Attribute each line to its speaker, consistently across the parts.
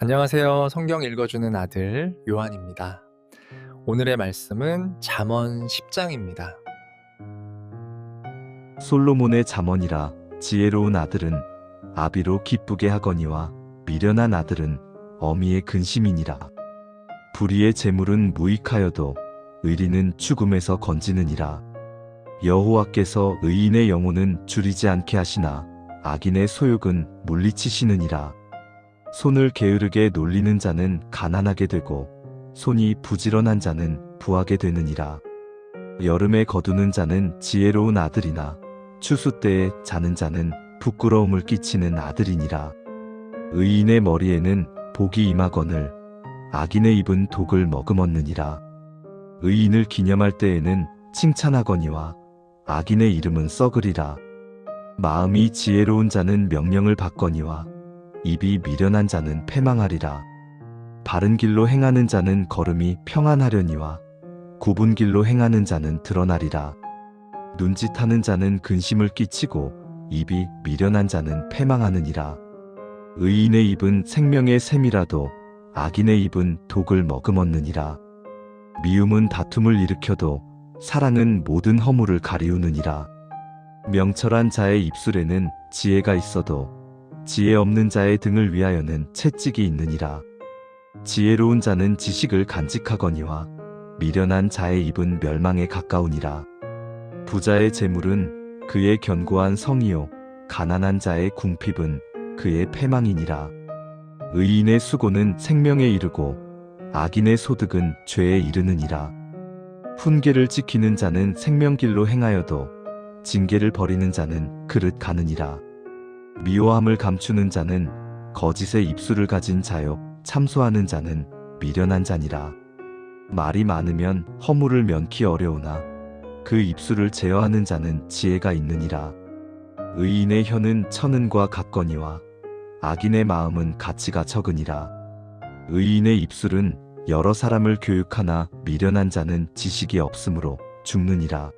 Speaker 1: 안녕하세요. 성경 읽어주는 아들 요한입니다. 오늘의 말씀은 잠언 10장입니다.
Speaker 2: 솔로몬의 잠언이라 지혜로운 아들은 아비로 기쁘게 하거니와 미련한 아들은 어미의 근심이니라. 불의의 재물은 무익하여도 의리는 죽음에서 건지느니라. 여호와께서 의인의 영혼은 줄이지 않게 하시나 악인의 소욕은 물리치시느니라. 손을 게으르게 놀리는 자는 가난하게 되고 손이 부지런한 자는 부하게 되느니라. 여름에 거두는 자는 지혜로운 아들이나 추수 때에 자는 자는 부끄러움을 끼치는 아들이니라. 의인의 머리에는 복이 임하거늘 악인의 입은 독을 머금었느니라. 의인을 기념할 때에는 칭찬하거니와 악인의 이름은 썩으리라. 마음이 지혜로운 자는 명령을 받거니와 입이 미련한 자는 패망하리라. 바른 길로 행하는 자는 걸음이 평안하려니와 굽은 길로 행하는 자는 드러나리라. 눈짓하는 자는 근심을 끼치고 입이 미련한 자는 패망하느니라. 의인의 입은 생명의 샘이라도 악인의 입은 독을 머금었느니라. 미움은 다툼을 일으켜도 사랑은 모든 허물을 가리우느니라. 명철한 자의 입술에는 지혜가 있어도 지혜 없는 자의 등을 위하여는 채찍이 있느니라. 지혜로운 자는 지식을 간직하거니와 미련한 자의 입은 멸망에 가까우니라. 부자의 재물은 그의 견고한 성이요 가난한 자의 궁핍은 그의 패망이니라. 의인의 수고는 생명에 이르고 악인의 소득은 죄에 이르느니라. 훈계를 지키는 자는 생명길로 행하여도 징계를 버리는 자는 그릇 가느니라. 미워함을 감추는 자는 거짓의 입술을 가진 자요 참소하는 자는 미련한 자니라. 말이 많으면 허물을 면키 어려우나 그 입술을 제어하는 자는 지혜가 있느니라. 의인의 혀는 천은과 같거니와 악인의 마음은 가치가 적으니라. 의인의 입술은 여러 사람을 교육하나 미련한 자는 지식이 없으므로 죽느니라.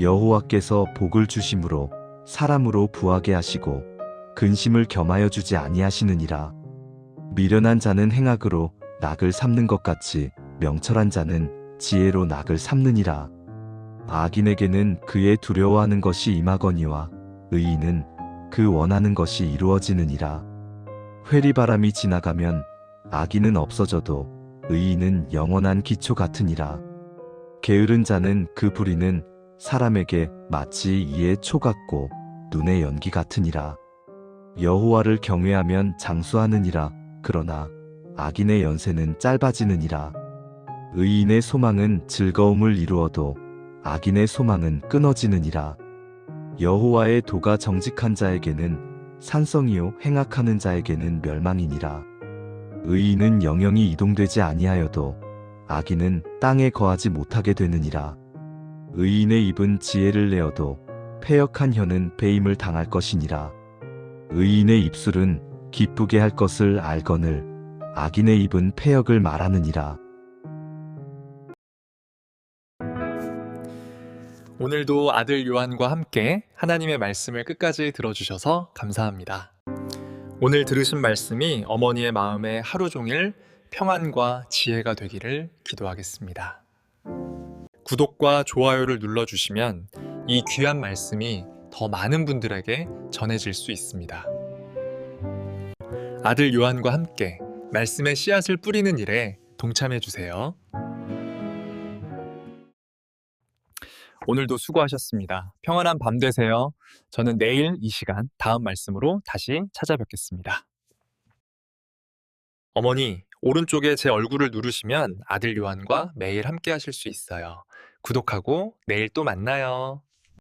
Speaker 2: 여호와께서 복을 주심으로 사람으로 부하게 하시고 근심을 겸하여 주지 아니하시느니라. 미련한 자는 행악으로 낙을 삼는 것 같이 명철한 자는 지혜로 낙을 삼느니라. 악인에게는 그의 두려워하는 것이 임하거니와 의인은 그 원하는 것이 이루어지느니라. 회리바람이 지나가면 악인은 없어져도 의인은 영원한 기초 같으니라. 게으른 자는 그 불의는 사람에게 마치 이의 초 같고 눈의 연기 같으니라. 여호와를 경외하면 장수하느니라. 그러나 악인의 연세는 짧아지느니라. 의인의 소망은 즐거움을 이루어도 악인의 소망은 끊어지느니라. 여호와의 도가 정직한 자에게는 산성이요 행악하는 자에게는 멸망이니라. 의인은 영영이 이동되지 아니하여도 악인은 땅에 거하지 못하게 되느니라. 의인의 입은 지혜를 내어도 패역한 혀는 배임을 당할 것이니라. 의인의 입술은 기쁘게 할 것을 알거늘 악인의 입은 패역을 말하느니라.
Speaker 1: 오늘도 아들 요한과 함께 하나님의 말씀을 끝까지 들어주셔서 감사합니다. 오늘 들으신 말씀이 어머니의 마음에 하루 종일 평안과 지혜가 되기를 기도하겠습니다. 구독과 좋아요를 눌러주시면 이 귀한 말씀이 더 많은 분들에게 전해질 수 있습니다. 아들 요한과 함께 말씀의 씨앗을 뿌리는 일에 동참해 주세요. 오늘도 수고하셨습니다. 평안한 밤 되세요. 저는 내일 이 시간 다음 말씀으로 다시 찾아뵙겠습니다. 어머니, 오른쪽에 제 얼굴을 누르시면 아들 요한과 매일 함께 하실 수 있어요. 구독하고 내일 또 만나요.